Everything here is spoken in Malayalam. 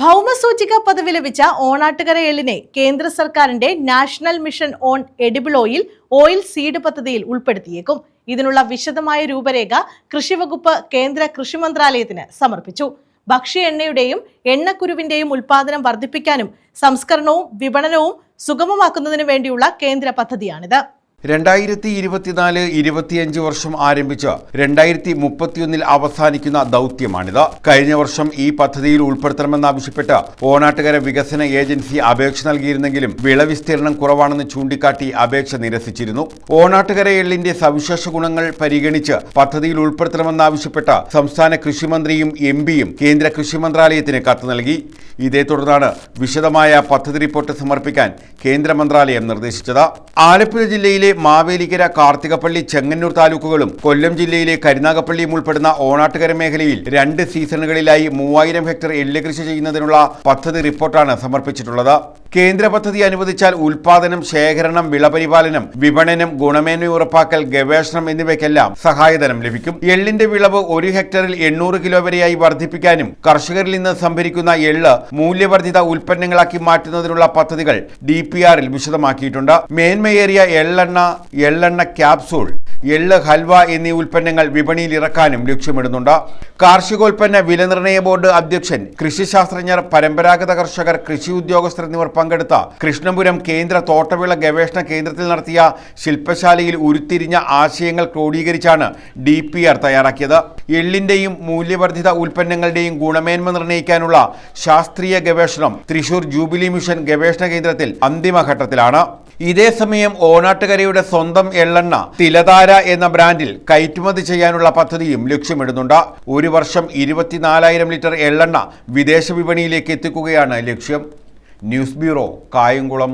ഭൗമസൂചിക പദവി ലഭിച്ച ഓണാട്ടുകര എള്ളിനെ കേന്ദ്ര സർക്കാരിന്റെ national mission on edible oil oil seed പദ്ധതിയിൽ ഉൾപ്പെടുത്തിയേക്കും. ഇതിനുള്ള വിശദമായ രൂപരേഖ കൃഷിവകുപ്പ് കേന്ദ്ര കൃഷി മന്ത്രാലയത്തിന് സമർപ്പിച്ചു. ഭക്ഷ്യ എണ്ണയുടെയും എണ്ണക്കുരുവിന്റെയും ഉൽപാദനം വർദ്ധിപ്പിക്കാനും സംസ്കരണവും വിപണനവും സുഗമമാക്കുന്നതിനു വേണ്ടിയുള്ള കേന്ദ്ര പദ്ധതിയാണിത്. രണ്ടായിരത്തി ഇരുപത്തിനാല് ഇരുപത്തിയഞ്ച് വർഷം ആരംഭിച്ച് രണ്ടായിരത്തി മുപ്പത്തിയൊന്നിൽ അവസാനിക്കുന്ന ദൗത്യമാണിത്. കഴിഞ്ഞ വർഷം ഈ പദ്ധതിയിൽ ഉൾപ്പെടുത്തണമെന്നാവശ്യപ്പെട്ട് ഓണാട്ടുകര വികസന ഏജൻസി അപേക്ഷ നൽകിയിരുന്നെങ്കിലും വിളവിസ്തീർണം കുറവാണെന്ന് ചൂണ്ടിക്കാട്ടി അപേക്ഷ നിരസിച്ചിരുന്നു. ഓണാട്ടുകര എള്ളിന്റെ സവിശേഷ ഗുണങ്ങൾ പരിഗണിച്ച് പദ്ധതിയിൽ ഉൾപ്പെടുത്തണമെന്നാവശ്യപ്പെട്ട് സംസ്ഥാന കൃഷിമന്ത്രിയും എം പിയും കേന്ദ്ര കൃഷി മന്ത്രാലയത്തിന് കത്ത് നൽകി. ഇതേ തുടർന്നാണ് വിശദമായ പദ്ധതി റിപ്പോർട്ട് സമർപ്പിക്കാൻ കേന്ദ്ര മന്ത്രാലയം നിർദ്ദേശിച്ചത്. ആലപ്പുഴ ജില്ലയിലെ മാവേലിക്കര കാർത്തികപ്പള്ളി ചെങ്ങന്നൂർ താലൂക്കുകളും കൊല്ലം ജില്ലയിലെ കരുനാഗപ്പള്ളിയും ഉൾപ്പെടുന്ന ഓണാട്ടുകര മേഖലയിൽ രണ്ട് സീസണുകളിലായി മൂവായിരം ഹെക്ടർ എള്ള് കൃഷി ചെയ്യുന്നതിനുള്ള പദ്ധതി റിപ്പോർട്ടാണ് സമർപ്പിച്ചിട്ടുള്ളത്. കേന്ദ്ര പദ്ധതി അനുവദിച്ചാൽ ഉൽപാദനം ശേഖരണം വിളപരിപാലനം വിപണനം ഗുണമേന്മ ഉറപ്പാക്കൽ ഗവേഷണം എന്നിവയ്ക്കെല്ലാം സഹായധനം ലഭിക്കും. എള്ളിന്റെ വിളവ് ഒരു ഹെക്ടറിൽ എണ്ണൂറ് കിലോ വരെയായി വർദ്ധിപ്പിക്കാനും കർഷകരിൽ നിന്ന് സംഭരിക്കുന്ന എള്ള് മൂല്യവർദ്ധിത ഉൽപ്പന്നങ്ങളാക്കി മാറ്റുന്നതിനുള്ള പദ്ധതികൾ ഡി പി ആറിൽ വിശദമാക്കിയിട്ടുണ്ട്. മേന്മയേറിയ എള്ളെണ്ണ എള്ളെണ്ണ ക്യാപ്സൂൾ എള്ള് ഹൽവ എന്നീ ഉൽപ്പന്നങ്ങൾ വിപണിയിൽ ഇറക്കാനും ലക്ഷ്യമിടുന്നുണ്ട്. കാർഷികോൽപ്പന്ന വിലനിർണയ ബോർഡ് അധ്യക്ഷൻ കൃഷിശാസ്ത്രജ്ഞർ പരമ്പരാഗത കർഷകർ കൃഷി ഉദ്യോഗസ്ഥർ എന്നിവർ പങ്കെടുത്ത കൃഷ്ണപുരം കേന്ദ്ര തോട്ടവിള ഗവേഷണ കേന്ദ്രത്തിൽ നടത്തിയ ശില്പശാലയിൽ ഉരുത്തിരിഞ്ഞ ആശയങ്ങൾ ക്രോഡീകരിച്ചാണ് ഡി പി ആർ തയ്യാറാക്കിയത്. എള്ളിന്റെയും മൂല്യവർദ്ധിത ഉൽപ്പന്നങ്ങളുടെയും ഗുണമേന്മ നിർണയിക്കാനുള്ള ശാസ്ത്രീയ ഗവേഷണം തൃശൂർ ജൂബിലി മിഷൻ ഗവേഷണ കേന്ദ്രത്തിൽ അന്തിമഘട്ടത്തിലാണ്. ഇതേസമയം ഓണാട്ടുകരയുടെ സ്വന്തം എള്ളെണ്ണ തിലതാര എന്ന ബ്രാൻഡിൽ കയറ്റുമതി ചെയ്യാനുള്ള പദ്ധതിയും ലക്ഷ്യമിടുന്നുണ്ട്. ഒരു വർഷം ഇരുപത്തിനാലായിരം ലിറ്റർ എള്ളെണ്ണ വിദേശ വിപണിയിലേക്ക് എത്തിക്കുകയാണ് ലക്ഷ്യം. News bureau Kayamkulam.